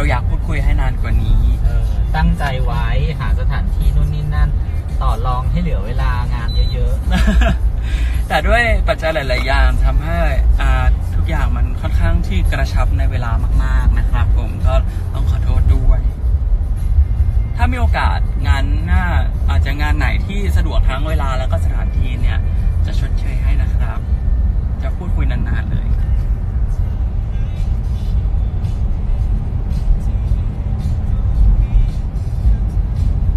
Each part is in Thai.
เราอยากพูดคุยให้นานกว่านี้ เออตั้งใจไว้หาสถานที่นู่นนี่นั่น ต่อรองให้เหลือเวลางานเยอะแต่ด้วยปัจจัยหลาย ๆ อย่างทำให้อ่าทุกอย่างมันค่อนข้างที่กระชับในเวลามาก ๆ นะครับ ผมก็ต้องขอโทษด้วย ถ้ามีโอกาสงานหน้าอาจจะงานไหนที่สะดวกทั้งเวลาแล้วก็สถานที่เนี่ย จะชดเชยให้นะครับ จะพูดคุยนาน ๆ เลย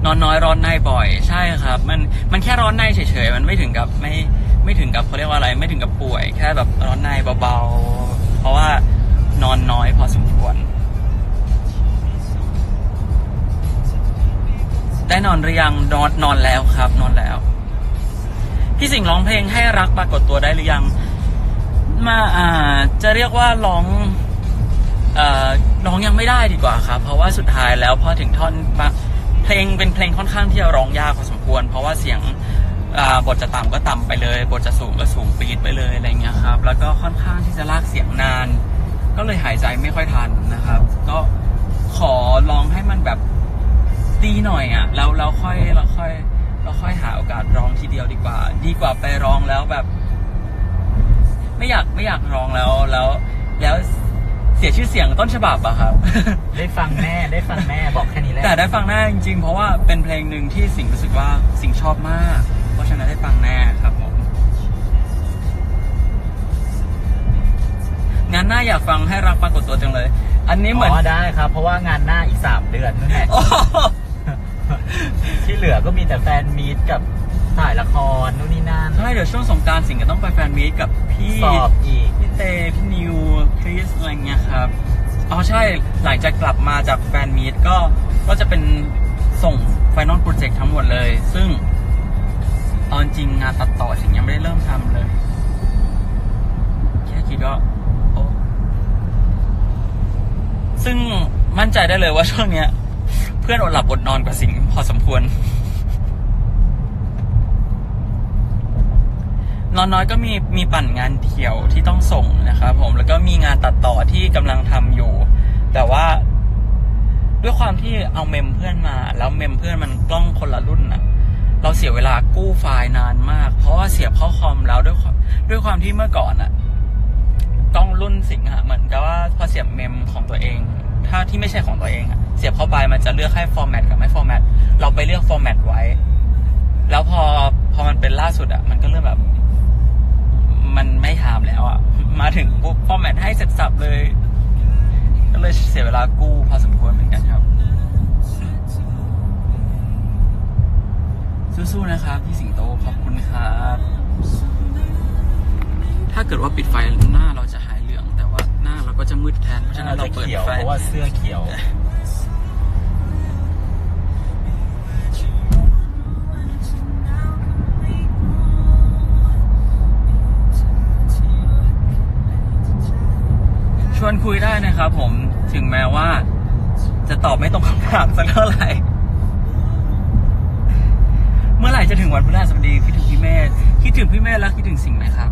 นอนน้อยร้อนในบ่อย ใช่ครับ มันมันแค่ร้อนในเฉยๆมันไม่ถึงกับไม่ไม่ถึงกับเขาเรียกว่าอะไรไม่ถึงกับป่วย แค่แบบร้อนในเบาๆ เพราะว่านอนน้อยพอสมควร ได้นอนหรือยังนอนนอนแล้วครับ นอนแล้วพี่สิงห์ร้องเพลงให้รักปรากฏตัวได้หรือยัง มาอ่าจะเรียกว่าร้องเอ่อร้องยังไม่ได้ดีกว่าครับ เพราะว่าสุดท้ายแล้วพอถึงท่อนปะ เพลงเป็นเพลงค่อนข้างที่จะร้องยากพอสมควร เพราะว่าเสียงบทจะต่ำก็ต่ำไปเลย บทจะสูงก็สูงปีดไปเลยอะไรเงี้ยครับ แล้วก็ค่อนข้างที่จะลากเสียงนาน ก็เลยหายใจไม่ค่อยทันนะครับ ก็ขอลองให้มันแบบดีหน่อยอะ่ะแล้วเราค่อยเราค่อยเราค่อยหาโอกาสร้องทีเดียวดีกว่า ดีกว่าไปร้องแล้วแบบ ไม่อยากไม่อยากร้องแล้วแล้วแล้ว เสียชื่อเสียงต้นฉบับอะครับๆได้ฟังแม่ได้ฟังแม่บอกแค่นี้แหละแต่ได้ฟังแน่จริงๆ เพราะว่าเป็นเพลงหนึ่งที่สิงห์รู้สึกว่าสิงห์ชอบมาก เพราะฉะนั้นได้ฟังแน่ครับผมงานหน้าอยากฟังให้รักปรากฏตัวจังเลย อันนี้เหมือนอ๋อได้ครับ เพราะว่างานหน้าอีกสามเดือนนั่นแหละโอ้โหที่เหลือก็มีแต่แฟนมีตกับถ่ายละครนู่นนี่นั่นใช่เดี๋ยวช่วงสงกรารสิงห์ก็ต้องไปแฟนมีตกับพี่สอบอีกพี่เตพี่นิว คริสอะไรเงี้ยครับอ๋อใช่หลังจากกลับมาจากแฟนมีตก็ก็จะเป็นส่งไฟนอลโปรเจกต์ทั้งหมดเลย ซึ่งเอาจริงงานตัดต่อสิงยังไม่ได้เริ่มทำเลย แค่คิดก็โอ้ซึ่งมั่นใจได้เลยว่าช่วงเนี้ย เพื่อนอดหลับอดนอนกว่าสิงพอสมควร นอนน้อยก็มีมีปั่นงานเที่ยวที่ต้องส่งนะครับผมแล้วก็มีงานตัดต่อที่กำลังทำอยู่ แต่ว่าด้วยความที่เอาเมมเพื่อนมา แล้วเมมเพื่อนมันกล้องคนละรุ่นน่ะเราเสียเวลากู้ไฟล์นานมาก เพราะว่าเสียบเข้าคอมแล้วด้วยด้วยความที่เมื่อก่อนอะกล้องรุ่นสิงห์อะเหมือนกับว่าพอเสียบเมมของตัวเอง ถ้าที่ไม่ใช่ของตัวเองอะเสียบเข้าไปมันจะเลือกให้ฟอร์แมตกับไม่ฟอร์แมตเราไปเลือกฟอร์แมตไว้ แล้วพอพอมันเป็นล่าสุดอะมันก็เริ่มแบบ มันไม่ถามแล้วอะมาถึงปุ๊บฟอร์แมตให้เสร็จสับเลยก็เลยเสียเวลากู้พอสมควรเหมือนกันครับ สู้ๆนะครับพี่สิงโตขอบคุณครับ ถ้าเกิดว่าปิดไฟหน้าเราจะหายเหลือง แต่ว่าหน้าเราก็จะมืดแทนเพราะฉะนั้นเราเปิดไฟเพราะว่าเสื้อเขียว วนคุยได้นะครับผมถึงแม้ว่า จะตอบไม่ตรงคำถามสักเท่าไหร่ เมื่อไหร่จะถึงวันพฤหัสบดีคิดถึงพี่เมธคิดถึงพี่เมธแล้วคิดถึงสิ่งไหนครับ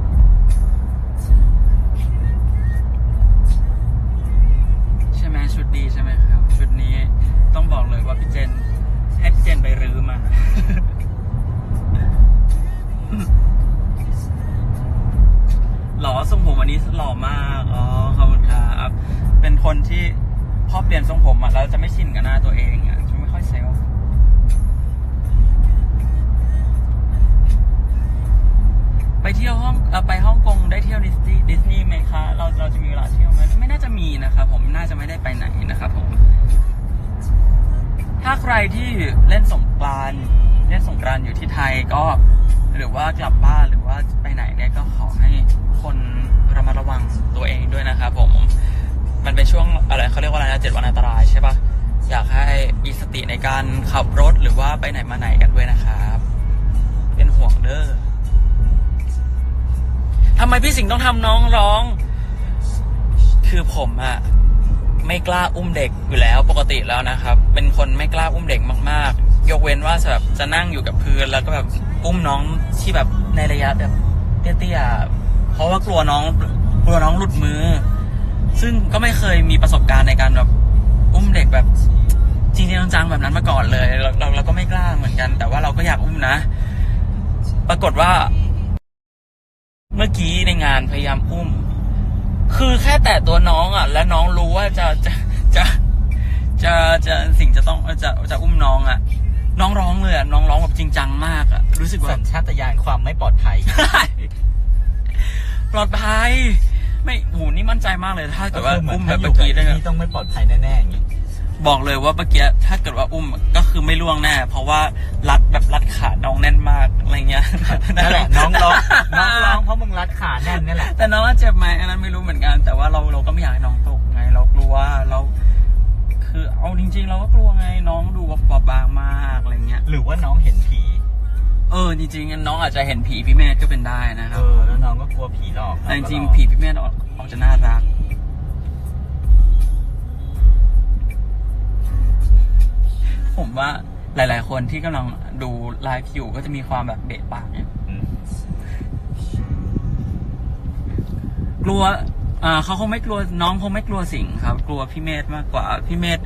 ที่เล่นสงกรานต์เล่นสงกรานต์อยู่ที่ไทยก็ หรือว่ากลับบ้านหรือว่าไปไหนเนี่ยก็ขอให้คนระมัดระวังตัวเองด้วยนะครับผมมันเป็นช่วงอะไรเขาเรียกว่าอะไรนะเจ็ดวันอันตรายใช่ปะอยากให้มีสติในการขับรถหรือว่าไปไหนมาไหนกันด้วยนะครับ เป็นห่วงเด้อทำไมพี่สิงห์ต้องทำน้องร้อง คือผมอะ ไม่กล้าอุ้มเด็กอยู่แล้วปกติแล้วนะครับ เป็นคนไม่กล้าอุ้มเด็กมากๆ ยกเว้นว่าแบบจะนั่งอยู่กับพื้นแล้วก็แบบอุ้มน้องที่แบบในระยะแบบเตี้ยๆเพราะว่ากลัวน้องกลัวน้องหลุดมือ ซึ่งก็ไม่เคยมีประสบการณ์ในการแบบอุ้มเด็กแบบจังๆแบบนั้นมาก่อนเลยเราเราก็ไม่กล้าเหมือนกัน แต่ว่าเราก็อยากอุ้มนะ ปรากฏว่า เมื่อกี้ในงานพยายามอุ้ม คือแค่แต่ตัวน้องอะ และน้องรู้ว่าจะจะจะจะจะสิ่งจะต้องจะจะอุ้มน้องอะ น้องร้องเลยอะน้องร้องแบบจริงจังมากอะ รู้สึกว่าสัญชาตญาณความไม่ปลอดภัย ปลอดภัย ไม่โหนี่มั่นใจมากเลยถ้าเกิดว่าก็คืเหอุ้มแบบถ้าเมื่อกี้ยู่ได้บที่ต้องไม่ปลอดภัยแน่ๆอย่างงี้ บอกเลยว่าเมื่อกี้ถ้าเกิดว่าอุ้มก็คือไม่ล่วงแน่เพราะว่ารัดแบบรัดขาน้องแน่นมากอะไรเงี้ยนั่นแหละน้องร้องน้องร้องเพราะมึงรัดขาแน่นนี่แหละแต่น้องว่าเจ็บไหมอันนั้นไม่รู้เหมือนกัน แต่ว่าเราเราก็ไม่อยากให้น้องตกไง เรากลัวเรา คือเอาจริง ๆ เราก็กลัวไงน้องดูบอบบางมากอะไรเงี้ยหรือว่าน้องเห็นผีเออจริงๆน้องอาจจะเห็นผีพี่เมธก็เป็นได้นะคเอรับอแล้วน้องก็กลัวผีหลอกแต่จริงๆผีพี่เมธออกออกจะน่ารัก ผมว่าหลาย ๆ คนที่กำลังดูไลฟ์อยู่ก็จะมีความแบบเบะปากเนี่ยอืมกลัวอ่าเขาคงไม่กลัวน้องคงไม่กลัวสิ่งครับ กลัวพี่เมธมากกว่าพี่เมธ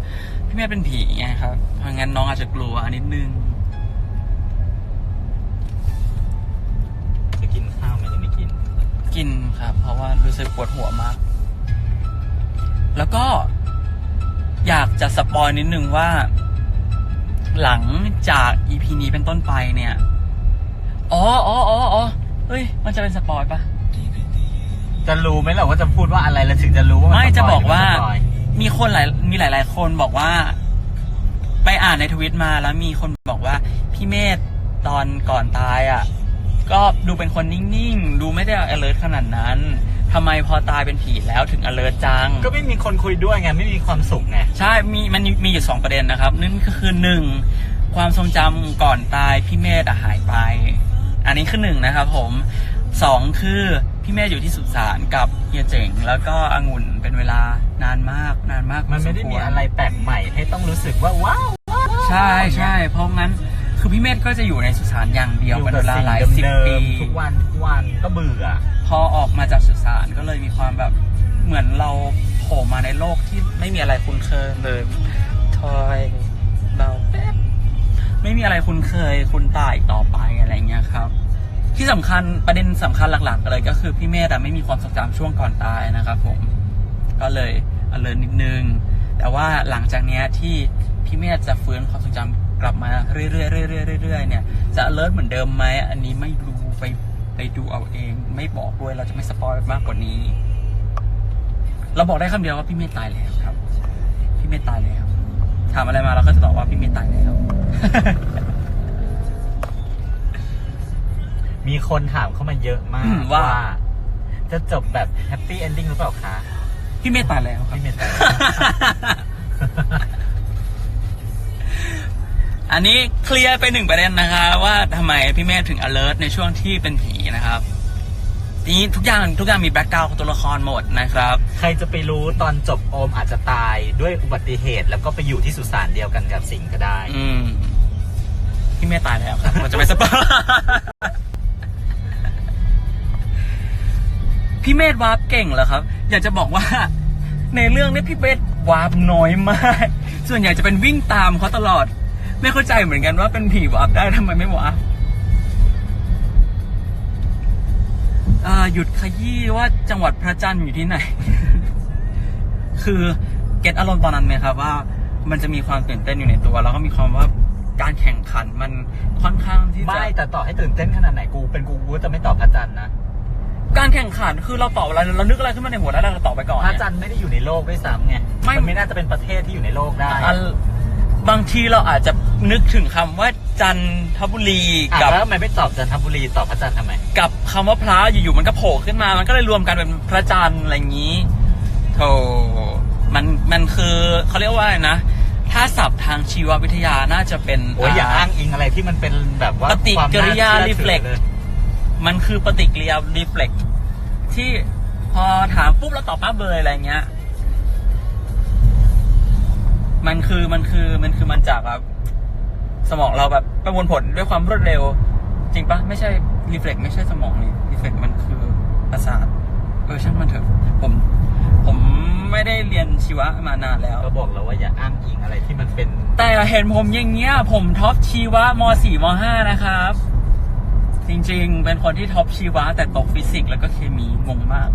พี่เมธเป็นผีไงครับเพราะงั้นน้องอาจจะกลัวนิดนึง จะกินข้าวไหมหรือไม่กิน กินครับ เพราะว่ารู้สึกปวดหัวมาก แล้วก็อยากจะสปอยนิดนึงว่า หลังจาก EP นี้เป็นต้นไปเนี่ย อ๋ออ๋ออ๋ออ๋อเฮ้ย มันจะเป็นสปอยปะจะรู้ไหมล่ะว่าจะพูดว่าอะไรแล้วถึงจะรู้ว่ามันไม่สปยจะบอกว่า หรืไม่สปอยมีคนหลาย มีหลาย ๆ คนบอกว่า ไปอ่านในทวิตมาแล้วมีคนบอกว่า พี่เมธตอนก่อนตายอะ ก็ดูเป็นคนนิ่ง ๆ ดูไม่ได้ alert ขนาดนั้น ทำไมพอตายเป็นผีแล้วถึง alert จัง ก็ไม่มีคนคุยด้วยไงไม่มีความสุขไง ใช่มีมันมีอยู่สองประเด็นนะครับ นั่นก็คือหนึ่งความทรงจำก่อนตายพี่เมธอะหายไป อันนี้คือหนึ่งนะครับผมสองคือพี่เมธอยู่ที่สุสานกับเฮียเจ๋ง แล้วก็องุ่นเป็นเวลานานมากนานมากมันไม่ได้พมีควอะไรแปลกใหม่ให้ต้องรู้สึกว่าว้าวใช่ใช่เพราะงั้น คือพี่เมธก็จะอยู่ในสุสานอย่างเดียวอยู่เป็นกับเวลาสิ่งหลายสิบเดิปีมๆทุกวันทุกวันก็เบื่อ พอออกมาจากสุสานก็เลยมีความแบบเหมือนเราโผล่มาในโลกที่ไม่มีอะไรคุ้นเคยเลยทอยเบาแป๊บไม่มีอะไรคุ้นเคยคุ้นตาอีกต่อไปอะไรเงี้ยครับ ที่สำคัญประเด็นสำคัญหลักๆเลยก็คือพี่เมธอะไม่มีความทรงจำช่วงก่อนตายนะครับผมก็เลยอเลนนิดนึง แต่ว่าหลังจากเนี้ยที่พี่เมธจะฟื้นความทรงจำ กลับมาเรื่อยๆเรื่อยๆเรื่อยๆเนี่ยจะเลิศเหมือนเดิมไหมอันนี้ไม่รู้ไปไปดูเอาเอง ไม่บอกด้วยเราจะไม่สปอยมากกว่านี้ เราบอกได้คำเดียวว่าพี่เมธตายแล้วครับ พี่เมธตายแล้วถามอะไรมาเราก็จะตอบว่าพี่เมธตายแล้วมีคนถามเข้ามาเยอะมาอืกมว่า จะจบแบบแฮปปี้เอนดิ้งหรือเปล่าคะพี่เมธตายแล้วครับพี่เมย์ตาย อันนี้เคลียร์ไปหนึ่งประเด็นนะคะว่าทำไมพี่เมธถึง alert ในช่วงที่เป็นผีนะครับนี้ทุกอย่างทุกอย่างมีแบ็กกราวของตัวละครหมดนะครับ ใครจะไปรู้ตอนจบโอมอาจจะตายด้วยอุบัติเหตุ แล้วก็ไปอยู่ที่สุสานเดียวกันกับสิงห์ก็ได้ อืมพี่เมธตายแล้วครับมันจะไม่สปอยพี่เมธวาร์ปเก่งเหรอครับ อยากจะบอกว่า ในเรื่องนี้พี่เมธวาร์ปน้อยมาก ส่วนใหญ่จะเป็นวิ่งตามเขาตลอด ไม่เข้าใจเหมือนกันว่าเป็นผีวาร์ปได้ทำไมไม่วาร์ปอ่าหยุดขยี้ว่าจังหวัดพระจันทร์อยู่ที่ไหน คือเก็ตอารมณ์ตอนนั้นไหมครับว่า มันจะมีความตื่นเต้นอยู่ในตัว แล้วก็มีความว่าการแข่งขันมันค่อนข้างที่จะไม่แต่ต่อให้ตื่นเต้นขนาดไหนกู เป็นกูกูก็จะไม่ตอบพระจันทร์นะการแข่งขันคือเราตอบอะไรเรานึกอะไรขึ้นมาในหัวแล้วเราตอบไปก่อนพระเนี่ยจันทร์ไม่ได้อยู่ในโลกด้วยซ้ำไงไม่มันไม่น่าจะเป็นประเทศที่อยู่ในโลกได้อันบางทีเราอาจจะ นึกถึงคำว่าจันทบุรีอะกับ แล้วทำไมไม่ตอบจันทบุรีตอบพระจันทร์ทำไม กับคำว่าพระอยู่ๆมันก็โผล่ขึ้นมา มันก็เลยรวมกันเป็นพระจันทร์อะไรอย่างนี้โธ่มันมันคือเขาเรียกว่าอะไรนะ ถ้าศัพท์ทางชีววิทยาน่าจะเป็น โอ้ยอย่าอ้างอิงอะไรที่มันเป็นแบบว่าปฏิกิริยาควมน่เชื่อถือ reflect เลยมันคือปฏิกิริยารีเฟล็กที่พอถามปุ๊บแล้วตอบปั๊บเลยอะไรเงี้ย มันคือมันคือมันคือมันจากแบบ สมองเราแบบประมวลผลด้วยความรวดเร็ว จริงปะไม่ใช่รีเฟล็กไม่ใช่สมองนี่รีเฟล็กมันคือประสาทเออช่างมันเถอะผมผมไม่ได้เรียนชีวะมานานแล้ว ก็บอกแล้วว่าอย่าอ้างอิงอะไรที่มันเป็น แต่เห็นผมอย่างเงี้ย ผมท็อปชีวะม .4 ม .5 นะครับ จริงๆ เป็นคนที่ท็อปชีวะ แต่ตกฟิสิกส์แล้วก็เคมีงงมาก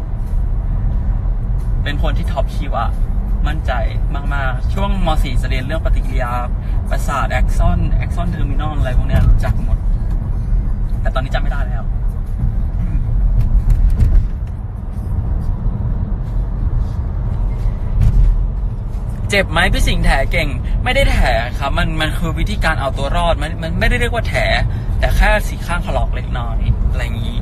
เป็นคนที่ท็อปชีวะ มั่นใจมากๆ ช่วงม .4 จะเรียนเรื่องปฏิกิริยาประสาทแอคซอนแอคซอนเทอร์มินอลอะไรพวกนี้รู้จักหมด แต่ตอนนี้จำไม่ได้แล้วเจ็บไหมพี่สิงห์แถเก่ง ไม่ได้แถครับมันมันคือวิธีการเอาตัวรอดมันมันไม่ได้เรียกว่าแถ แต่แค่สีข้างถลอกเล็กน้อยอะไรอย่างนี้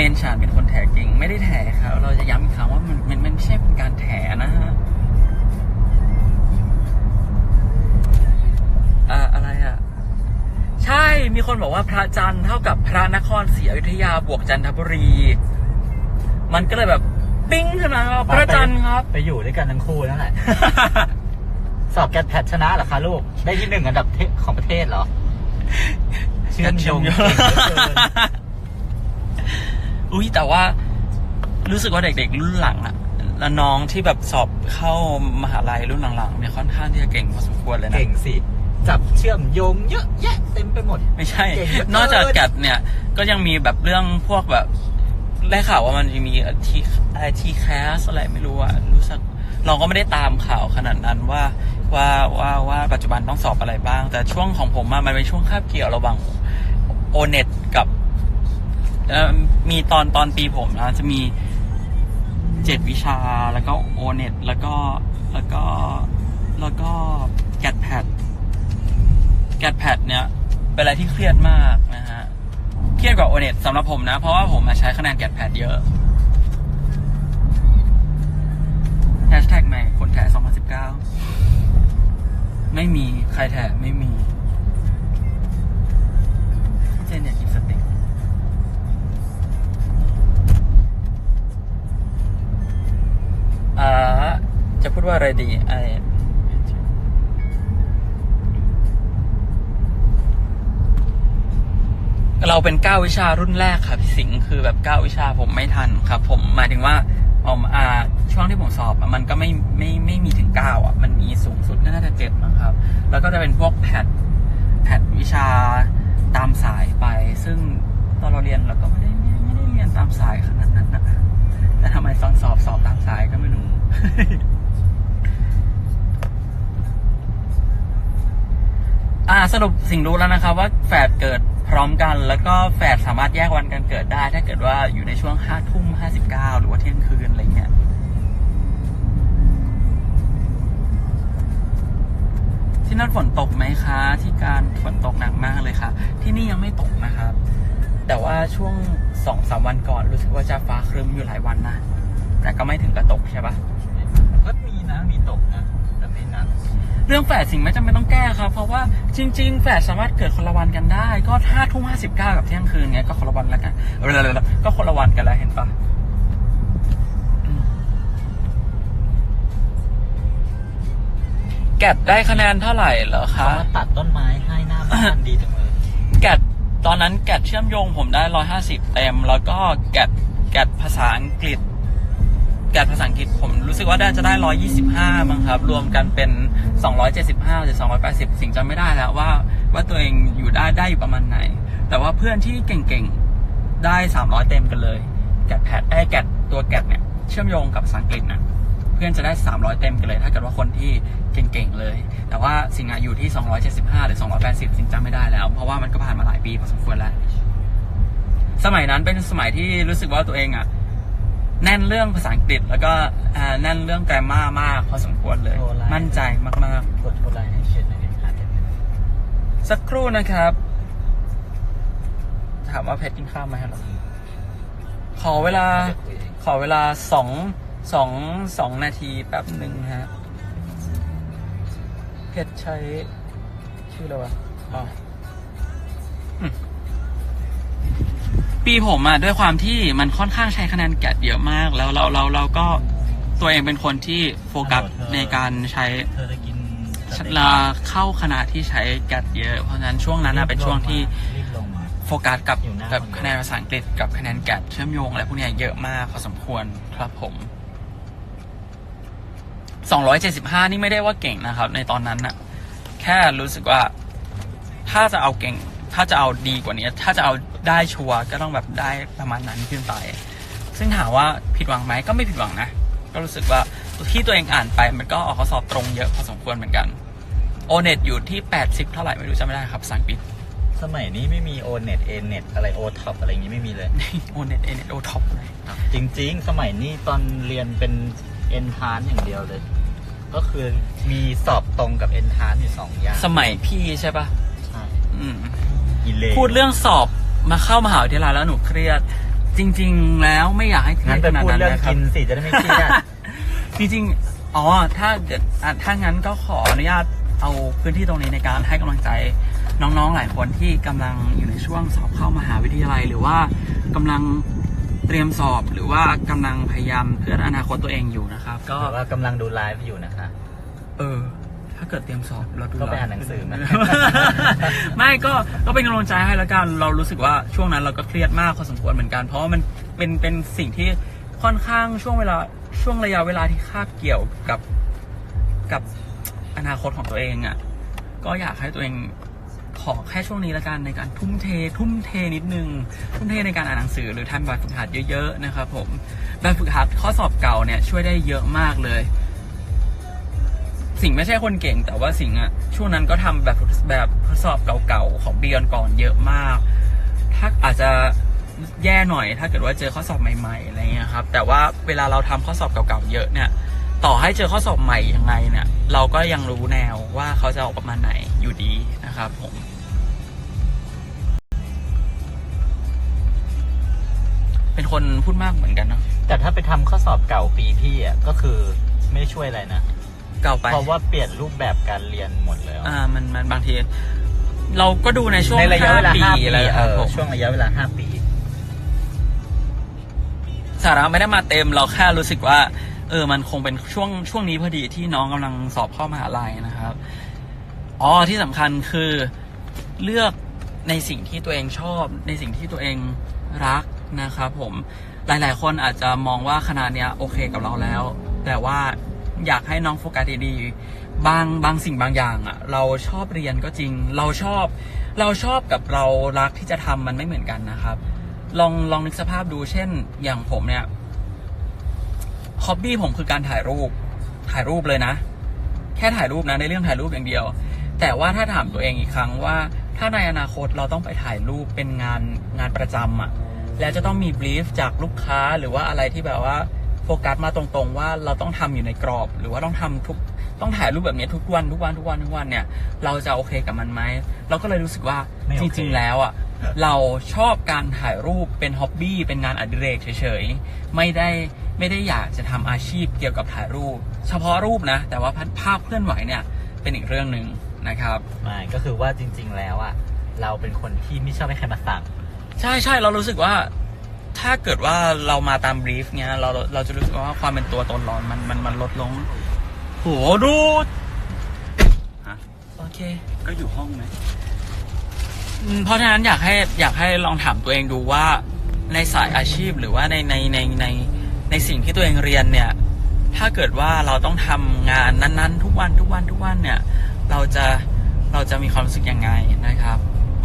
มนฉานเป็นคนแถเก่งไม่ได้แถครับ เราจะย้ำอีกครั้งว่ามันมันมันไม่ใช่เป็นการแถนะฮะอ่าอะไรอะ ใช่มีคนบอกว่าพระจันทร์เท่ากับพระนครศรีอยุธยาบวกจันทบุรี มันก็เลยแบบ ปิ้งขึ้นมาว่าพระจันทร์ครับ ไปอยู่ด้วยกันทั้งคู่นั่นแหละ สอบแกดแพทชนะเหรอคะลูก ได้ที่หนึ่งอันดับเทของประเทศเหรอ เชื่อมโยงเก่งเหลือเกิน อุ้ยแต่ว่ารู้สึกว่าเด็กๆรุ่นหลังอะแล้วน้องที่แบบสอบเข้ามหาลัยรุ่นหลังๆเนี่ยค่อนข้างที่จะเก่งพอสมควรเลยนะ เก่งสิ จับเชื่อมโยงเยอะแยะเต็มไปหมด ไม่ใช่ เก่งเหลือเกิน นอกจากแกดเนี่ย ก็ยังมีแบบเรื่องพวกแบบได้ข่าวว่ามันจะมีทีอะไรทีแคสอะไรไม่รู้อะรู้สึกเราก็ไม่ได้ตามข่าวขนาดนั้นว่าว่าว่าว่าปัจจุบันต้องสอบอะไรบ้าง แต่ช่วงของผมอะมันเป็นช่วงคาบเกี่ยวระหว่างโอเน็ตกับเอ่อ มีตอนตอนปีผมนะ จะมีเจ็ดวิชาแล้วก็โอเน็ตแล้วก็แล้วก็แล้วก็แกดแพดแกดแพดเนี่ย เป็นอะไรที่เครียดมากนะฮะ เครียดกว่าโอเน็ตสำหรับผมนะ เพราะว่าผมมาใช้คะแนนแกดแพดเยอะแฮชแท็กใหม่คนแถ2019 ไม่มีใครแถไม่มีเจนอยากกิน อ่าจะพูดว่าอะไรดีไอเราเป็นเก้าวิชารุ่นแรกครับพี่สิงห์คือแบบเก้าวิชาผมไม่ทันครับ ผมหมายถึงว่าผมอ่าช่วงที่ผมสอบมันก็ไม่ไม่ไม่มีถึงเก้าอะมันมีสูงสุดก็น่าจะเจ็ดนะครับ แล้วก็จะเป็นพวกแพทแพทวิชาตามสายไป ซึ่งตอนเราเรียนเราก็ไม่ได้ไม่ได้เรียนตามสายขนาดนั้นนะ แต่ทำไมตอนสอบสอบตามสายก็ไม่รู้ อ่าสรุปสิ่งรู้แล้วนะครับ ว่าแฝดเกิดพร้อมกัน แล้วก็แฝดสามารถแยกวันกันเกิดได้ ถ้าเกิดว่าอยู่ในช่วงห้าทุ่มห้าสิบเก้าหรือว่าเที่ยงคืนอะไรเงี้ยที่นั่นฝนตกไหมคะ ที่การฝนตกหนักมากเลยค่ะ ที่นี่ยังไม่ตกนะครับ แต่ว่าช่วงสองสามวันก่อนรู้สึกว่าจะฟ้าครึ้มอยู่หลายวันนะ แต่ก็ไม่ถึงกับตกใช่ปะก็มีนะมีตกนะแต่ไม่หนัก เรื่องแฝดสิ่งไม่จำเป็นต้องแก้ครับ เพราะว่าจริง ๆ แฝดสามารถเกิดคนละวันกันได้ ก็ห้าทุ่มห้าสิบเก้ากับเที่ยงคืนไงก็คนละวันแล้วกันเออๆๆก็คนละวันกันแล้วเห็นปะอืมแกดได้คะแนนเท่าไหร่เหรอเขาคะมาตัดต้นไม้ให้หน้าบ้านดีจังเลยแกด ตอนนั้นแกดเชื่อมโยงผมได้ร้อยห้าสิบเต็ม แล้วก็แกดแกดภาษาอังกฤษ แกดภาษาอังกฤษผมรู้สึกว่าได้จะได้ร้อยี่สิบห้ามั้งครับ รวมกันเป็นสองร้อยเจ็ดสิบห้าหรือสองร้อยแปดสิบสิ่งจำไม่ได้แล้วว่า ว่าตัวเองอยู่ได้ได้อยู่ประมาณไหน แต่ว่าเพื่อนที่เก่งๆได้สามร้อยเต็มกันเลย แกดแพดไอ้แกดตัวแกดเนี่ยเชื่อมโยงกับภาษาอังกฤษนะ พื่อนจะได้สามร้อยเต็มกันเลย ถ้าเกิดว่าคนที่เก่งๆเลย แต่ว่าสิ่งอะอยู่ที่สองร้อยเจ็ดสิบห้าหรือสองร้อยแปดสิบสิ่งจำไม่ได้แล้ว เพราะว่ามันก็ผ่านมาหลายปีพอสมควรแล้ว สมัยนั้นเป็นสมัยที่รู้สึกว่าตัวเองอะแน่นเรื่องภาษาอังกฤษ แล้วก็อ่าแน่นเรื่องแกรมมามากพอสมควรเลยโอ้ไลน์มั่นใจมากกดโทรไลน์ให้เช็ดหน่อยดิอาจจะๆสักครู่นะครับ ถามว่าเพชรกินข้าวไหมครับขอเวลาจะคุยเองขอเวลาสอง สองสองนาทีแป๊บหนึ่งฮะ เพชรใช้ ชื่ออะไรวะอ๋ออืมปีผมอะด้วยความที่มันค่อนข้างใช้คะแนนแกดเยอะมาก แล้วเราเราเราก็ตัวเองเป็นคนที่โฟกัสในการใช้เธอจะกินลาเข้าคณะที่ใช้แกดเยอะ เพราะฉะนั้นช่วงนั้นน่ะเป็นช่วงที่รีบลงมา โฟกัสกับอยู่หน้า กับคอนโดคะแนนภาษาอังกฤษกับคะแนนแกดเชื่อมโยงอะไรพวกเนี้ยเยอะมากพอสมควรครับผม 275 นี่ไม่ได้ว่าเก่งนะครับ ในตอนนั้นน่ะแค่รู้สึกว่าถ้าจะเอาเก่ง ถ้าจะเอาดีกว่านี้ ถ้าจะเอาได้ชัวร์ก็ต้องแบบได้ประมาณนั้นขึ้นไป ซึ่งถามว่าผิดหวังไหมก็ไม่ผิดหวังนะ ก็รู้สึกว่าที่ตัวเองอ่านไปมันก็ออกข้อสอบตรงเยอะพอสมควรเหมือนกันโอเน็ตอยู่ที่ 80 เท่าไหร่ไม่รู้จำไม่ได้ครับภาษาอังกฤษสมัยนี้ไม่มี o n e t a n e t อะไร o t o p อะไรอย่างนี้ไม่มีเลยโอเน็ตเอเน็ตโอท็อปเลยจริง ๆ สมัยนี้ตอนเรียนเป็น e n t r a n อย่างเดียวเลย ก็คือมีสอบตรงกับ e n t r a n อยู่สองอย่างสมัยพี่ใช่ปะใช่อืมอีเลพูดเรื่องสอบมาเข้ามหาวิทยาลัยแล้วหนูเครียด จริง ๆ แล้วไม่อยากให้เครีงั้ยนดไปขนาดพูดนั้นเรื่องนะครักิบนสิจะได้ไม่เครียด จริงๆอ๋อถ้าเกิดอะถ้างั้นก็ขออนุญาตเอาพื้นที่ตรงนี้ในการให้กำลังใจน้องๆหลายคนที่กำลังอยู่ในช่วงสอบเข้ามหาวิทยาลัย หรือว่ากำลัง เตรียมสอบหรือว่ากำลังพยายามเพื่ออนาคตตัวเองอยู่นะครับ ก็หรือว่ากำลังดูไลฟ์อยู่นะคะ เออ ถ้าเกิดเตรียมสอบเราดูก็ไปอ่านหนังสือมา ไม่ก็ก็เป็นกำลังใจให้แล้วกันเรารู้สึกว่าช่วงนั้นเราก็เครียดมากพอสมควรเหมือนกัน เพราะว่ามันเป็นเป็นสิ่งที่ค่อนข้างช่วงเวลาช่วงระยะเวลาที่คาบเกี่ยวกับกับอนาคตของตัวเองอะ่ะ ก็อยากให้ตัวเอง ขอแค่ช่วงนี้ละกันในการทุ่มเท ทุ่มเทนิดนึง ทุ่มเทในการอ่านหนังสือหรือทำแบบฝึกหัดเยอะๆนะครับผมแบบฝึกหัดข้อสอบเก่าเนี่ยช่วยได้เยอะมากเลย สิ่งไม่ใช่คนเก่ง แต่ว่าสิ่งอะช่วงนั้นก็ทำแบบแบบทดสอบเก่าๆของปีก่อนเยอะมาก ถ้าอาจจะแย่หน่อย ถ้าเกิดว่าเจอข้อสอบใหม่ๆอะไรเงี้ยครับ แต่ว่าเวลาเราทำข้อสอบเก่าๆเยอะเนี่ยต่อให้เจอข้อสอบใหม่ยังไงเนี่ย เราก็ยังรู้แนวว่าเขาจะออกประมาณไหนอยู่ดีนะครับผม เป็นคนพูดมากเหมือนกันเนาะแต่ถ้าไปทำข้อสอบเก่าปีพี่อะก็คือไม่ได้ช่วยอะไรนะ เก่าไปเพราะว่าเปลี่ยนรูปแบบการเรียนหมดแล้ว อ่ามันมันบางที เราก็ดูในช่วงในระยะเวลา5ห้าปีอะไรเอครับอผมช่วงระยะเวลาห้าปี สาระไม่ได้มาเต็มเราแค่รู้สึกว่า เออ มันคงเป็นช่วงช่วงนี้พอดีที่น้องกำลังสอบเข้ามหาลัยนะครับ อ๋อที่สำคัญคือเลือกในสิ่งที่ตัวเองชอบ ในสิ่งที่ตัวเองรัก นะครับผมหลาย ๆ คนอาจจะมองว่าคณะเนี้ยโอเคกับเราแล้ว แต่ว่าอยากให้น้องโฟกัสดีๆบางบางสิ่งบางอย่างอะเราชอบเรียนก็จริง เราชอบ เราชอบกับเรารักที่จะทำมันไม่เหมือนกันนะครับ ลองลองนึกสภาพดูเช่น อย่างผมเนี่ยฮอบบี้ผมคือการถ่ายรูป ถ่ายรูปเลยนะ แค่ถ่ายรูปนะในเรื่องถ่ายรูปอย่างเดียว แต่ว่าถ้าถามตัวเองอีกครั้งว่า ถ้าในอนาคตเราต้องไปถ่ายรูปเป็นงานงานประจำอะ่ะ แล้วจะต้องมีบลีฟจากลูกค้าหรือว่าอะไรที่แบบว่าโฟกัสมาตรงๆ ว่าเราต้องทำอยู่ในกรอบ หรือว่าต้องทำทุกต้องถ่ายรูปแบบนี้ทุกวันทุกวันทุกวันทุกวันเนี่ย เราจะโอเคกับมันไหมเราก็เลยรู้สึกว่าไม่จโอเคริง ๆ แล้วอะเราชอบการถ่ายรูปเป็นฮ็อบบี้เป็นงานอดิเรกเฉยๆ ไม่ได้ไม่ได้อยากจะทำอาชีพเกี่ยวกับถ่ายรูป เฉพาะรูปนะ แต่ว่าภาพเคลื่อนไหวเนี่ยเป็นอีกเรื่องหนึ่งนะครับไม่ก็คือว่าจริง ๆ แล้วอะเราเป็นคนที่ไม่ชอบให้ใครมาสั่ง ใช่ใช่เรารู้สึกว่า ถ้าเกิดว่าเรามาตามบรีฟเนี้ยเราเราจะรู้สึกว่าความเป็นตัวตนเรามันมันมันลดลงโหดูฮะโอเค ก็อยู่ห้องไหมอืมเพราะฉะนั้นอยากให้อยากให้ลองถามตัวเองดูว่าในสายอาชีพหรือว่าในในในในในสิ่งที่ตัวเองเรียนเนี่ย ถ้าเกิดว่าเราต้องทำงานนั้นๆ ทุกวันทุกวันทุกวันเนี่ย เราจะเราจะมีความรู้สึกยังไงนะครับ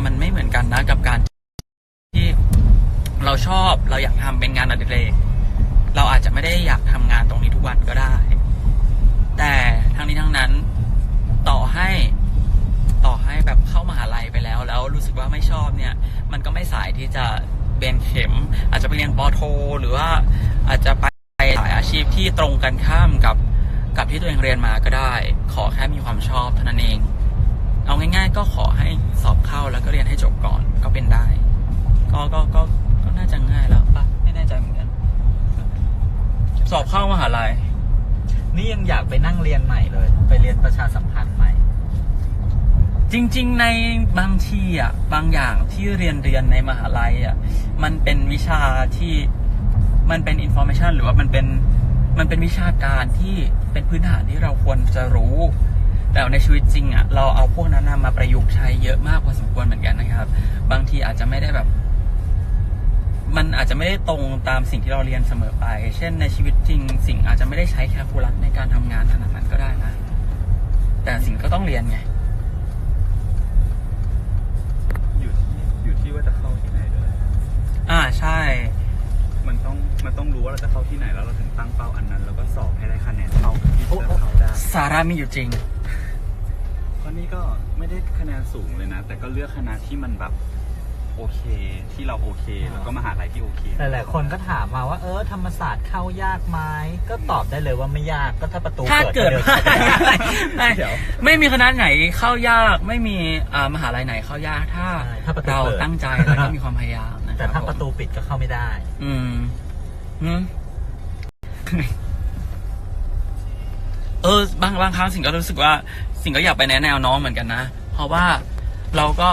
มันไม่เหมือนกันนะกับการที่ เราชอบเราอยากทำเป็นงานอดิเรกเราอาจจะไม่ได้อยากทำงานตรงนี้ทุกวันก็ได้ แต่ทั้งนี้ทั้งนั้นต่อให้ต่อให้แบบเข้ามหาลัยไปแล้ว แล้วรู้สึกว่าไม่ชอบเนี่ย มันก็ไม่สายที่จะเบนเข็ม อาจจะไปเรียนปอโท หรือว่าอาจจะไปสายอาชีพที่ตรงกันข้ามกับกับที่ตัวเองเรียนมาก็ได้ ขอแค่มีความชอบเท่านั้นเอง เอาง่าย ๆ ก็ขอให้สอบเข้าแล้วก็เรียนให้จบก่อนก็เป็นได้ ก็ก็ก็ น่าจะง่ายแล้วปะไม่แน่ใจเหมือนกัน สอบเข้ามหาลัยนี่ยังอยากไปนั่งเรียนใหม่เลย ไปเรียนประชาสัมพันธ์ใหม่ จริง ๆ ในบางทีอะ บางอย่างที่เรียนเรียนในมหาลัยอะ มันเป็นวิชาที่มันเป็นอินโฟมชันหรือว่ามันเป็นมันเป็นวิชาการที่เป็นพื้นฐานที่เราควรจะรู้ แต่ในชีวิตจริงอะ เราเอาพวกนั้นมาประยุกต์ใช้เยอะมากพอสมควรเหมือนกันนะครับ บางทีอาจจะไม่ได้แบบ มันอาจจะไม่ได้ตรงตามสิ่งที่เราเรียนเสมอไป เช่นในชีวิตจริง สิ่งอาจจะไม่ได้ใช้แคลคูลัสในการทำงานขนาดนั้นก็ได้นะ แต่สิ่งก็ต้องเรียนไง อยู่ที่อยู่ที่ว่าจะเข้าที่ไหนด้วย อ่าใช่ มันต้องมันต้องรู้ว่าเราจะเข้าที่ไหนแล้วเราถึงตั้งเป้าอันนั้น แล้วก็สอบให้ได้คะแนนเท่ากับที่จะเข้าได้ สาระมีอยู่จริงเพราะนี่ก็ไม่ได้คะแนนสูงเลยนะ แต่ก็เลือกคณะที่มันแบบ โอเค ที่เราโอเค แล้วก็มหาลัยที่โอเค หลายๆคนก็ถามมาว่า เออธรรมศาสตร์เข้ายากไหมก็ตอบได้เลยว่าไม่ยากก็ถ้าประตูถ้าเกิดเดินว่าเข้าไปได้ไม่เดี๋ยว ไม่มีคณะไหนเข้ายากไม่มีอ่ามหาลัยไหนเข้ายากถ้าใช่ถ้าประตูเราเปิด ตั้งใจแล้วก็มีความพยายามนะคแต่รับถ้าผมประตูปิดก็เข้าไม่ได้ อืมอืมเออบางบางครั้งสิ่งก็รู้สึกว่า สิ่งก็อยากไปแนะแนวน้องเหมือนกันนะเพราะว่าเราก็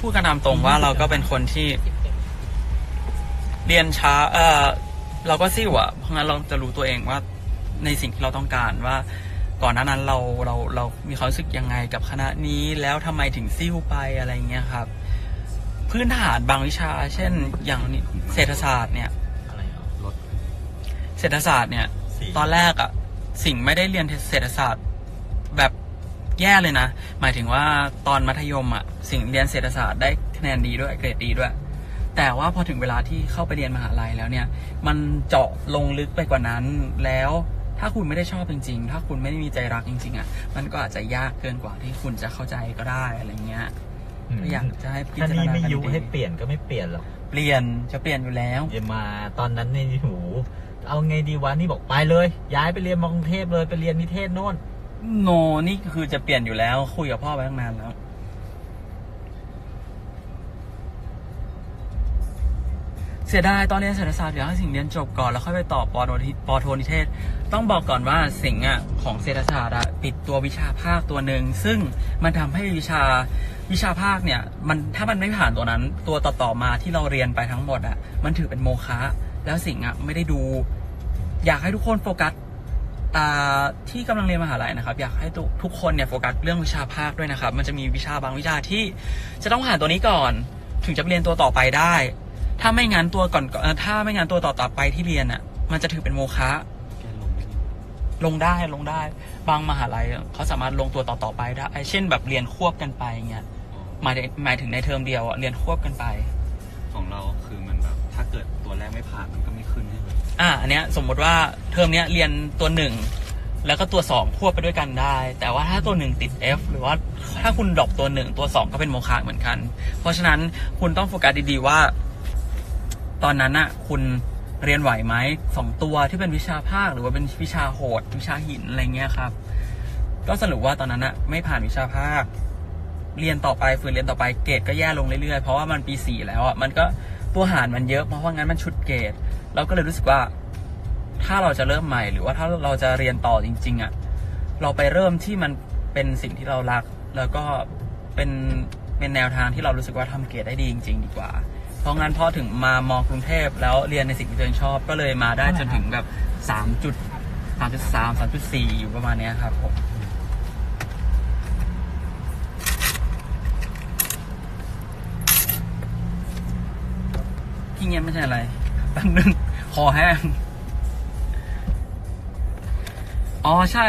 พูดกันตามตรงว่าเราก็เป็นคนที่ เรียนช้า เออเราก็ซิ่วอะเพราะงั้นเราจะรู้ตัวเองว่าในสิ่งที่เราต้องการว่า ก่อนหน้านั้นเราเราเรามีความรู้สึกยังไงกับคณะนี้ แล้วทำไมถึงซิ่วไปอะไรเงี้ยครับ พื้นฐานบางวิชา เช่น อย่างเศรษฐศาสตร์เนี่ยอะไรเหรอรถเศรษฐศาสตร์เนี่ยสีตอนแรกอะสิ่งไม่ได้เรียนเศรษฐศาสตร์ แบบ แย่เลยนะ หมายถึงว่าตอนมัธยมอะสิ่งเรียนเศรษฐศาสตร์ได้คะแนนดีด้วยเกรดดีด้วย แต่ว่าพอถึงเวลาที่เข้าไปเรียนมหาลัยแล้วเนี่ย มันเจาะลงลึกไปกว่านั้นแล้วถ้าคุณไม่ได้ชอบจริง ๆ ถ้าคุณไม่ได้มีใจรักจริง ๆอะมันก็อาจจะยากเกินกว่าที่คุณจะเข้าใจก็ได้อะไรเงี้ยก็อยากจะให้พิถ้าจารนี่ณาไม่กันยุดีให้เปลี่ยนก็ไม่เปลี่ยนหรอกๆเปลี่ยนจะเปลี่ยนอยู่แล้วอย่ามาตอนนั้นในหู เอาไงดีวะนี่บอกไปเลย ย้ายไปเรียนมอกรุงเทพเลยไปเรียนนิเทศโน่น โนนี่คือจะเปลี่ยนอยู่แล้ว คุยกับพ่อไปตั้งนานแล้วเสียดายตอนเรียนเศรษฐศาสตร์อยากให้สิ่งเรียนจบก่อนแล้วค่อยไปต่อปอโทปอโทนิเทศ ต้องบอกก่อนว่าสิ่งอะของเศรษฐศาสตร์อะปิดตัววิชาภาคตัวหนึ่งซึ่งมันทำให้วิชาวิชาภาคเนี่ยมันถ้ามันไม่ผ่านตัวนั้น ตัวต่อๆมาที่เราเรียนไปทั้งหมดอะมันถือเป็นโมฆะแล้วสิ่งอะไม่ได้ดู อยากให้ทุกคนโฟกัส ที่กำลังเรียนมหาลัยนะครับ อยากให้ทุกทุกคนเนี่ยโฟกัสเรื่องวิชาภาคด้วยนะครับ มันจะมีวิชาบางวิชาที่จะต้องผ่านตัวนี้ก่อน ถึงจะไปเรียนตัวต่อไปได้ ถ้าไม่งั้นตัวก่อนเอ่อถ้าไม่งั้นตัวต่อต่อไปที่เรียนอะ มันจะถือเป็นโมฆะแกลงไม่ได้ลงได้ลงได้บางมหาลัยอะเขาสามารถลงตัวต่อต่อไปได้ เช่นแบบเรียนควบกันไปเงี้ยหมายถึงหมายถึงในเทอมเดียวอะเรียนควบกันไป ของเราคือมันแบบถ้าเกิดตัวแรกไม่ผ่านมัน อ่าอันเนี้ยสมมติว่าเทอมเนี้ยเรียนตัวหนึ่งแล้วก็ตัวสองควบไปด้วยกันได้ แต่ว่าถ้าตัวหนึ่งติด F หรือว่าถ้าคุณดรอปตัวหนึ่งตัวสองก็เป็นโมฆะเหมือนกัน เพราะฉะนั้นคุณต้องโฟกัสดีๆว่า ตอนนั้นน่ะคุณเรียนไหวไหมสองตัวที่เป็นวิชาภาคหรือว่าเป็นวิชาโหด วิชาหินอะไรเงี้ยครับ ก็สรุปว่าตอนนั้นน่ะไม่ผ่านวิชาภาค เรียนต่อไปฝืนเรียนต่อไปเกรดก็แย่ลงเรื่อยๆเพราะว่ามันปีสี่แล้วอะมันก็ตัวหารมันเยอะเพราะว่างั้นมันชุดเกรด เราก็เลยรู้สึกว่า ถ้าเราจะเริ่มใหม่ หรือว่าถ้าเราจะเรียนต่อจริง ๆอะ่ะเราไปเริ่มที่มันเป็นสิ่งที่เรารัก แล้วก็เป็นเป็นแนวทางที่เรารู้สึกว่าทำเกียรดได้ดีจริง ๆ ดีกว่า เพราะงั้นพอถึงมามองกรุงเทพแล้วเรียนในสิ่งที่ตัวเองชอบ ก็เลยมาได้จนถึงแบบสามจุดสามจุดสามสามจุดสี่อยู่ประมาณเนี้ยครับผมที่เงียบไม่ใช่อะไร แป๊บนึงคอแห้ง อ๋อใช่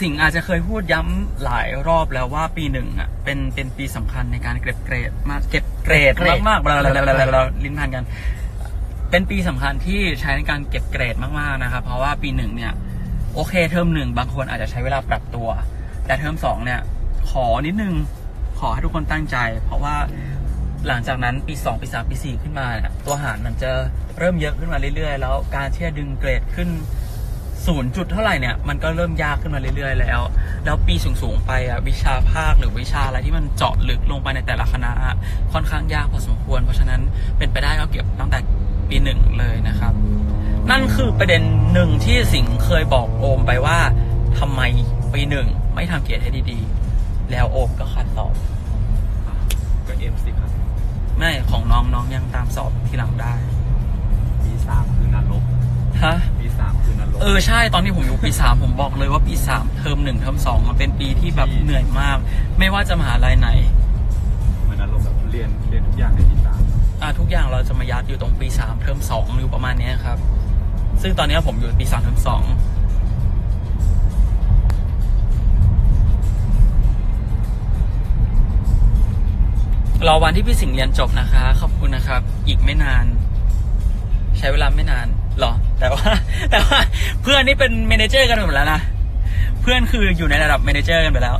สิ่งอาจจะเคยพูดย้ำหลายรอบแล้วว่าปีหนึ่งอะ เป็นเป็นปีสำคัญในการเก็บเกรดมากเก็บเกรดเกรดมากๆเราเราเราเราลิ้นพันกัน เป็นปีสำคัญที่ใช้ในการเก็บเกรดมากๆนะครับ เพราะว่าปีหนึ่งเนี่ย โอเคเทอมหนึ่งบางคนอาจจะใช้เวลาปรับตัว แต่เทอมสองเนี่ย ขอนิดนึงขอให้ทุกคนตั้งใจ เพราะว่า หลังจากนั้นปีสองปีสามปีสี่ขึ้นมาเนี่ยตัวหารมันจะเริ่มเยอะขึ้นมาเรื่อยๆ แล้วการที่จะดึงเกรดขึ้นศูนย์จุดเท่าไหร่เนี่ยมันก็เริ่มยากขึ้นมาเรื่อยๆ แล้ว แล้วปีสูงๆไปอะวิชาภาคหรือวิชาอะไรที่มันเจาะลึกลงไปในแต่ละคณะค่อนข้างยากพอสมควร เพราะฉะนั้นเป็นไปได้ก็เก็บตั้งแต่ปีหนึ่งเลยนะครับ นั่นคือประเด็นหนึ่งที่สิงเคยบอกโอมไปว่าทำไมปีหนึ่งไม่ทำเกียรติให้ดีๆ แล้วโอมก็ขาดสอบก็เอฟสิบ ไม่ของน้องน้องยังตามสอบทีหลังได้ปีสามคือนรกฮะปีสามคือนรก เออใช่ตอนที่ผมอยู่ปีสามผมบอกเลยว่าปีสามเทอมหนึ่งเทอมสองมันเป็นปีที่แบบที่เหนื่อยมาก ไม่ว่าจะมหาลัยไหนเหมือนอารมณ์แบบเรียนเรียนทุกอย่างในปีสามอะทุกอย่างเราจะมายัดอยู่ตรงปีสามเทอมสองหรือประมาณเนี้ยครับ ซึ่งตอนเนี้ยผมอยู่ปีสามเทอมสอง รอวันที่พี่สิงห์เรียนจบนะคะ ขอบคุณนะครับ อีกไม่นาน ใช้เวลาไม่นานหรอ แต่ว่า แต่ว่าเพื่อนนี่เป็นเมเนเจอร์กันหมดแล้วนะ เพื่อนคืออยู่ในระดับเมเนเจอร์กันไปแล้ว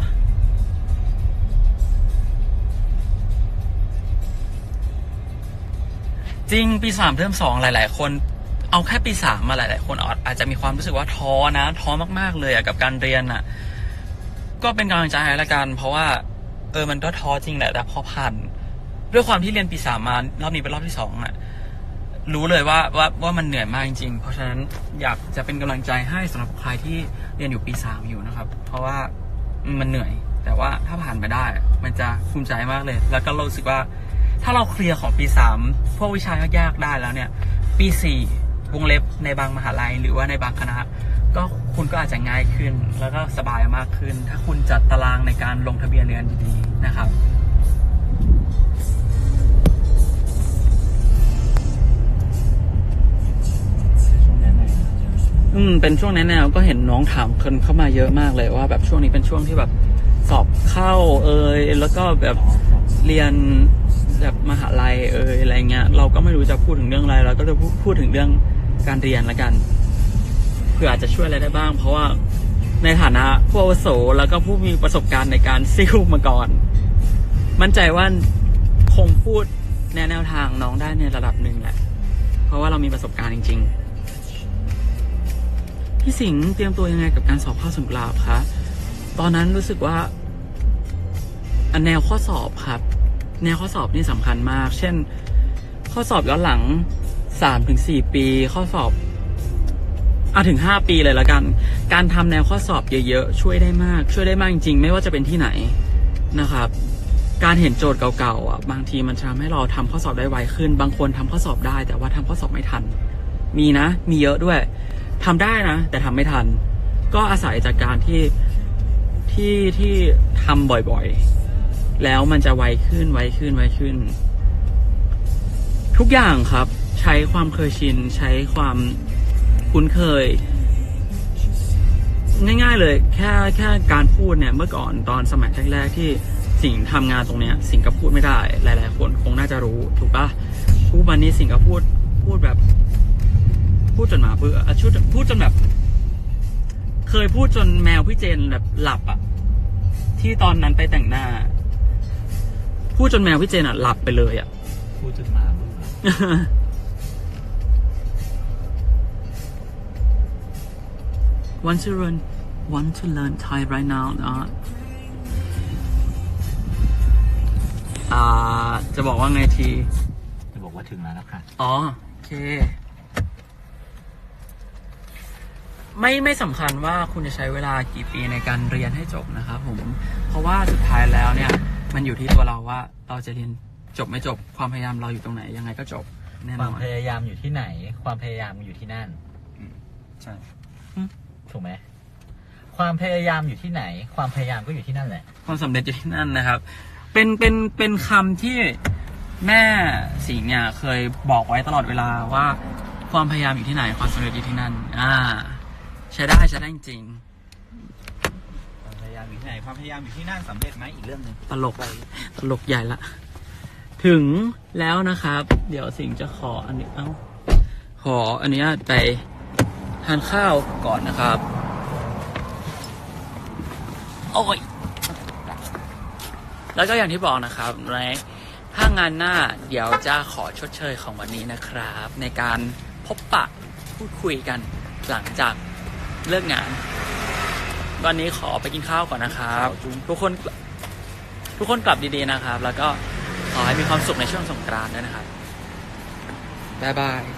จริงปีสามเทอมสองหลาย ๆ คนเอาแค่ปีสามมาหลาย ๆ คนอาจอาจจะมีความรู้สึกว่าท้อนะ ท้อมาก ๆ เลยอะกับการเรียนอะก็เป็นกำลังใจให้ละกัน เพราะว่า เออมันก็ท้อจริงแหละแต่พอผ่าน ด้วยความที่เรียนปีสามมารอบนี้เป็นรอบที่สองอะรู้เลยว่าว่าว่ามันเหนื่อยมากจริงๆ เพราะฉะนั้นอยากจะเป็นกำลังใจให้สำหรับใครที่เรียนอยู่ปีสามอยู่นะครับ เพราะว่ามันเหนื่อย แต่ว่าถ้าผ่านไปได้ มันจะภูมิใจมากเลย แล้วก็รู้สึกว่า ถ้าเราเคลียร์ของปีสามพวกวิชายากๆได้แล้วเนี่ย ปีสี่วงเล็บในบางมหาลัย หรือว่าในบางคณะ ก็คุณก็อาจจะง่ายขึ้น แล้วก็สบายมากขึ้น ถ้าคุณจัดตารางในการลงทะเบียนเรียนดีๆนะครับ อืมเป็นช่วงแนแนวก็เห็นน้องถามคนเข้ามาเยอะมากเลยว่า แบบช่วงนี้เป็นช่วงที่แบบสอบเข้าเอยแล้วก็แบบเรียนแบบมหาลัยเอยอะไรเงี้ยเราก็ไม่รู้จะพูดถึงเรื่องอะไรเราก็จะพูดพูดถึงเรื่องการเรียนละกันเพื่ออาจจะช่วยอะไรได้บ้าง เพราะว่าในฐานะผู้อาวุโสแล้วก็ผู้มีประสบการณ์ในการซิ่วมาก่อน มั่นใจว่า งพูดแนวแนวทางน้องได้ในระดับหนึ่งแหละ เพราะว่าเรามีประสบการณ์จริง ๆ พี่สิงห์เตรียมตัวยังไงกับการสอบข้อสมกราบคะ ตอนนั้นรู้สึกว่าอันแนวข้อสอบครับ แนวข้อสอบนี่สำคัญมาก เช่น ข้อสอบย้อนหลังสามถึงสี่ปี ข้อสอบอาถึงห้าปีเลยละกัน การทำแนวข้อสอบเยอะๆช่วยได้มาก ช่วยได้มากจริงๆ ไม่ว่าจะเป็นที่ไหนนะครับ การเห็นโจทย์เก่าๆอะบางทีมันจะทำให้เราทำข้อสอบได้ไวขึ้น บางคนทำข้อสอบได้ แต่ว่าทำข้อสอบไม่ทัน มีนะ มีเยอะด้วยทำได้นะ แต่ทำไม่ทัน ก็อาศัยจากการที่ที่ที่ทำบ่อยๆ แล้วมันจะไวขึ้นไวขึ้นไวขึ้น ทุกอย่างครับ ใช้ความเคยชิน ใช้ความคุ้นเคย ง่ายๆเลย แค่แค่การพูดเนี่ยเมื่อก่อนตอนสมัยแรกๆที่ สิงห์ทำงานตรงเนี้ยสิงห์ก็พูดไม่ได้ หลาย ๆ คนคงน่าจะรู้ถูกปะพูดวันนี้สิงห์ก็พูดพูดแบบ พูดจนหมาเบื่ออะพูดพูดจนแบบ เคยพูดจนแมวพี่เจนแบบหลับอะที่ตอนนั้นไปแต่งหน้า พูดจนแมวพี่เจนอะหลับไปเลยอะพูดจนหมาเบื่อ want to learn want to learn Thai right now น อ่า จะบอกว่าไงที จะบอกว่าถึงแล้วนะคะอ๋อ โอเค ไม่ไม่สำคัญว่าคุณจะใช้เวลากี่ปีในการเรียนให้จบนะครับผม เพราะว่าสุดท้ายแล้วเนี่ย มันอยู่ที่ตัวเราว่าเราจะเรียนจบไม่จบความพยายามเราอยู่ตรงไหน ยังไงก็จบแน่คนวาอมนพยายามอยู่ที่ไหน ความพยายามอยู่ที่นั่น ใช่ถูกไหมความพยายามอยู่ที่ไหน ความพยายามก็อยู่ที่นั่นแหละ ความสำเร็จอยู่ที่นั่นนะครับ เป็นเป็นเป็นคำที่แม่สิงห์เนี่ยเคยบอกไว้ตลอดเวลาว่า ความพยายามอยู่ที่ไหนความสำเร็จอยู่ที่นั่น อ่า ใช้ได้ใช้ได้จริงความพยายามอยู่ที่ไหนความพยายามอยู่ที่นั่นสำเร็จไหมอีกเรื่องหนึ่งตลกตลกใหญ่ละ ถึงแล้วนะครับ เดี๋ยวสิงห์จะขออันนี้เอ้าขออันเนี้ยไปทานข้าวก่อนนะครับ โอ้ย แล้วก็อย่างที่บอกนะครับในถ้างานหน้าเดี๋ยวจะขอชดเชยของวันนี้นะครับ ในการพบปะพูดคุยกันหลังจากเลิกงาน วันนี้ขอไปกินข้าวก่อนนะครับ ทุกคนทุกคนกลับดีๆนะครับ แล้วก็ขอให้มีความสุขในช่วงสงกรานต์ด้วยนะครับบ๊ายบาย